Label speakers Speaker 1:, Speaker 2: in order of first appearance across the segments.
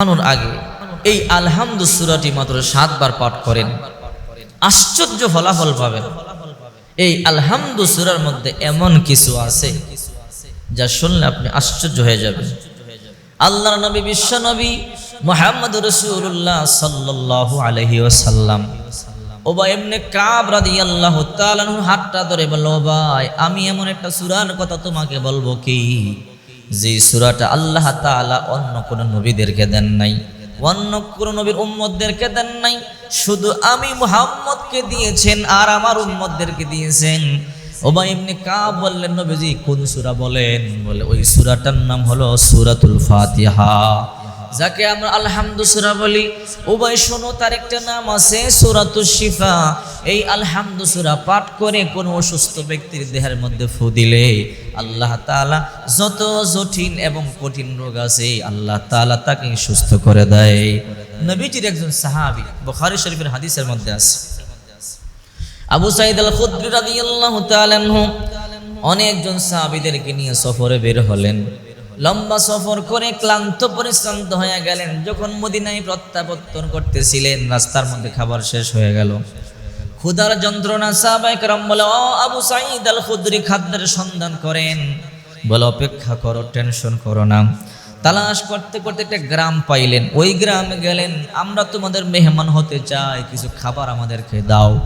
Speaker 1: ঘুমানোর আগে। এই আলহামদু সুরাটি মাত্র সাতবার পাঠ করেন। আশ্চর্য ফলাফল পাবেন। এই আলহামদু সুরার মধ্যে এমন কিছু আছে যা শুনলে আপনি আশ্চর্য হয়ে যাবেন। আল্লাহ নবী, বিশ্ব নবী মোহাম্মদ রসুল্লাহ সাল্লাল্লাহু আলহি ওসাল্লাম ওবা এমনি কাব রাদিয়াল্লাহু তাআলা আনহু হাতটা ধরে বলল "ও ভাই আমি এমন একটা সুরার কথা তোমাকে বলব কি? যে সুরাটা আল্লাহ তালা অন্য কোনো নবীদেরকে দেন নাই, অন্য কোনো নবীর উম্মদদেরকে দেন নাই, শুধু আমি মুহাম্মদকে দিয়েছেন আর আমার উম্মদদেরকে দিয়েছেন। ওবা এমনি কা বললেন, নবীজি কোন সূরা বলেন? বলে, ওই সুরাটার নাম হলো সুরাতুল ফাতিহা। যাকে আমরা আলহামদু সুরা বলি। উভয় শোনো, তার একটা নাম আছে শিফা। এই আলহামদু সুরা পাঠ করে কোনো অসুস্থ ব্যক্তির দেহের মধ্যে ফু দিলে আল্লাহ তাআলা যত জটিল এবং কঠিন রোগ আছে, আল্লাহ তাআলা তাকে সুস্থ করে দেয়। নবীজির একজন সাহাবী বুখারী শরীফের হাদিসের মধ্যে আছে। আবু সাইদ আল আনহু অনেকজন সাহাবীদেরকে নিয়ে সফরে বের হলেন। লম্বা সফর করে ক্লান্ত, পরিশ্রান্ত হয়ে গেলেন। যখন মদিনায় প্রত্যাবর্তন করতেছিলেন, রাস্তার মধ্যে খাবার শেষ হয়ে গেল। খুদার যন্ত্রণা সাহবাইক রাম বলে, ও আবু সাইদ আল খুদরি খাদ্যের সন্ধান করেন। বলে, অপেক্ষা করো, টেনশন করো না। তালাশ করতে করতে একটা গ্রাম পাইলেন। ওই গ্রামে গেলেন, আমরা তোমাদের মেহমান হতে চাই, কিছু খাবার আমাদেরকে দাও।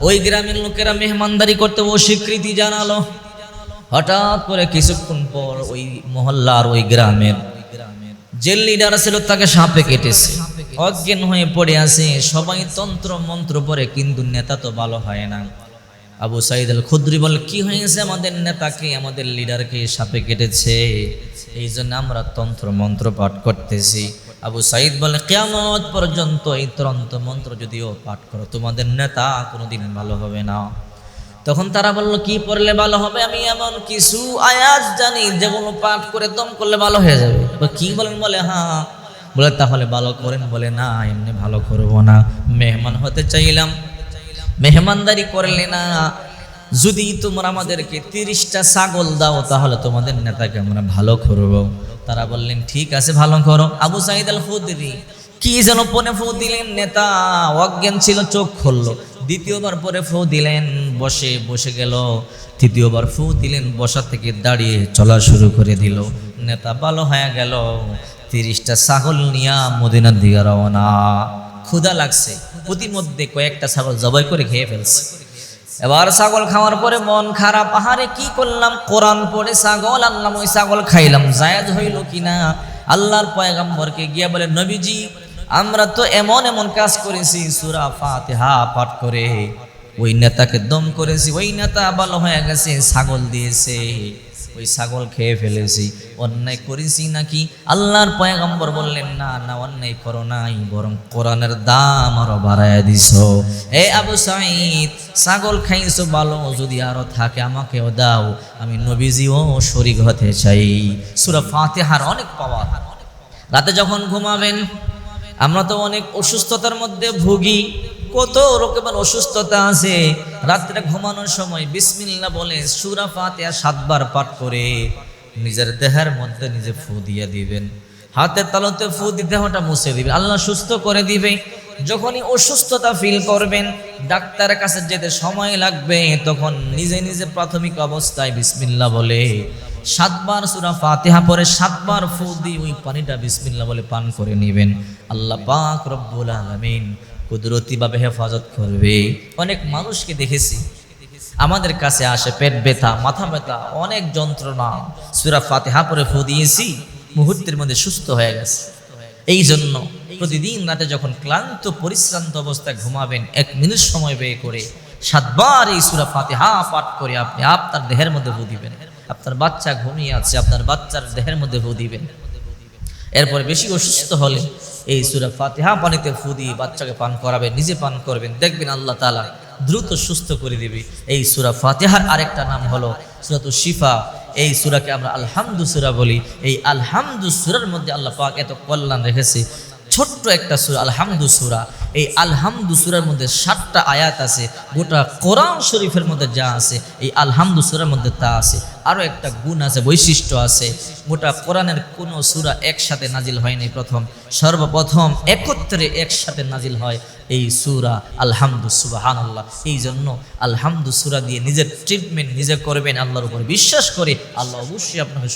Speaker 1: ওই গ্রামের লোকেরা মেহমানদারি করতে অস্বীকৃতি জানালো। হঠাৎ করে কিছুক্ষণ পর ওই মহল্লার ওই গ্রামের যে লিডার ছিল, তাকে সাপে কেটেছে। অজ্ঞান হয়ে পড়ে আছে। সবাই তন্ত্র মন্ত্র পরে কিন্তু নেতা তো ভালো হয় না। আবু সাইদ আল খুদ্রি বলে, কি হয়েছে আমাদের নেতাকে আমাদের লিডারকে সাপে কেটেছে। এই জন্য আমরা তন্ত্র মন্ত্র পাঠ করতেছি। আবু সাইদ বলে কেমন পর্যন্ত এই তন্ত্র মন্ত্র যদিও পাঠ করো, তোমাদের নেতা কোনোদিন ভালো হবে না। তখন তারা বলল, কি পড়লে ভালো হবে? আমি এমন কিছু আয়াত জানি যেগুলো পাঠ করে দম করলে ভালো হয়ে যাবে। কি বলেন? বলে হ্যাঁ বলে, তাহলে ভালো করেন। বলে, না, এমনি ভালো করব না। মেহমান হতে চাইলাম। মেহমানদারি করলে না, যদি তোমরা আমাদেরকে তিরিশটা ছাগল দাও, তাহলে তোমাদের নেতাকে আমরা ভালো করব। তারা বললেন, ঠিক আছে, ভালো করো। আবু সাইদ আল খুদরি কি যেন পনে ফু দিলেন, নেতা অজ্ঞান ছিল, চোখ খুললো। দ্বিতীয়বার পরে ফু দিলেন, বসে বসে গেল। তৃতীয়বার ফু দিলেন, বসা থেকে দাঁড়িয়ে চলা শুরু করে দিল। নেতা ভালো হয়ে গেল। তিরিশটা ছাগল নিয়া মদিনার দিকে রওনা। ক্ষুধা লাগছে। প্রতিমধ্যে কয়েকটা ছাগল জবাই করে খেয়ে ফেলছে। এবার ছাগল খাওয়ার পরে মন খারাপ। আহারে, কি করলাম? কোরআন পড়ে ছাগল আনলাম, ওই ছাগল খাইলাম। জায়েজ হইল কিনা? আল্লাহর পয়গাম্বরকে গিয়া বলে, নবীজি আমরা তো এমন এমন কাজ করেছি, সুরা ফাতিহা পাঠ করে। ওই নেতাকে দম করেছি, ওই নেতা ভালো হয়ে গেছে, ছাগল দিয়েছে, ওই ছাগল খেয়ে ফেলেছি। অন্যায় করেছি নাকি? আল্লাহর পয়গম্বর বললেন, না না, অন্যায় করো নাই, বরং কোরআনের দাম আরও বাড়ায় দিছ। এ আবু সাইদ ছাগল খাইছো ভালো, যদি আরও থাকে আমাকেও দাও, আমি নবীজিও শরিক হতে চাই। সুরা ফাতেহার অনেক পাওয়ার। রাতে যখন ঘুমাবেন আমরা তো অনেক অসুস্থতার মধ্যে ভুগি। কত রকমের অসুস্থতা আছে। রাত্রে ঘুমানোর সময় বিসমিল্লা বলে সুরা ফাতিহা সাতবার পাঠ করে নিজের দেহের মধ্যে নিজে ফু দিয়ে দিবেন। হাতের তালুতে ফু দেহটা মুছে দিবে আল্লাহ সুস্থ করে দিবে। যখনই অসুস্থতা ফিল করবেন, ডাক্তারের কাছে যেতে সময় লাগবে, তখন নিজে নিজে প্রাথমিক অবস্থায় বিসমিল্লা বলে সাতবার সুরা ফাতেহা পরে সাতবার ফু দিয়ে ওই পানিটা বিসমিল্লা বলে পান করে নেবেন। আল্লাহ পাক রব্বুল আলামিন কুদরতিভাবে হেফাজত করবে। অনেক মানুষকে দেখেছি, আমাদের কাছে আসে পেট ব্যথা, মাথা ব্যথা, অনেক যন্ত্রণা। সুরা ফাতিহা পরে ফু দিয়েছি, মুহূর্তের মধ্যে সুস্থ হয়ে গেছে। এই জন্য প্রতিদিন রাতে যখন ক্লান্ত, পরিশ্রান্ত অবস্থায় ঘুমাবেন, এক মিনিট সময় ব্যয় করে সাতবার এই সুরা ফাতিহা পাঠ করে আপনি আপনার দেহের মধ্যে দিবেন। আপনার বাচ্চা ঘুমিয়ে আছে, আপনার বাচ্চার দেহের মধ্যে ফু দিবেন। এরপরে বেশি অসুস্থ হলে এই সুরা ফাতিহা পানিতে ফু দিয়ে বাচ্চাকে পান করাবেন, নিজে পান করবেন। দেখবেন আল্লাহ তালা দ্রুত সুস্থ করে দিবে। এই সুরা ফাতিহার আরেকটা নাম হলো সুরাতু শিফা। এই সুরাকে আমরা আলহামদু সুরা বলি। এই আলহামদু সুরার মধ্যে আল্লাহ পাক এত কল্যাণ রেখেছে। ছোট্ট একটা সুরা, আলহামদু সুরা। এই আলহামদু সুরার মধ্যে ষাটটা আয়াত আছে, গোটা কোরআন শরীফের মধ্যে যা আছে, এই আলহামদু সুরার মধ্যে তা আছে। আরও একটা গুণ আছে, বৈশিষ্ট্য আছে, গোটা কোরআনের কোনো সুরা একসাথে নাজিল হয়নি প্রথম। সর্বপ্রথম একত্রে একসাথে নাজিল হয় এই সুরা আলহামদু সুবাহান আল্লাহ এই জন্য আলহামদু সুরা দিয়ে নিজের ট্রিটমেন্ট নিজে করবেন, আল্লাহর উপর বিশ্বাস করে, আল্লাহ অবশ্যই আপনাকে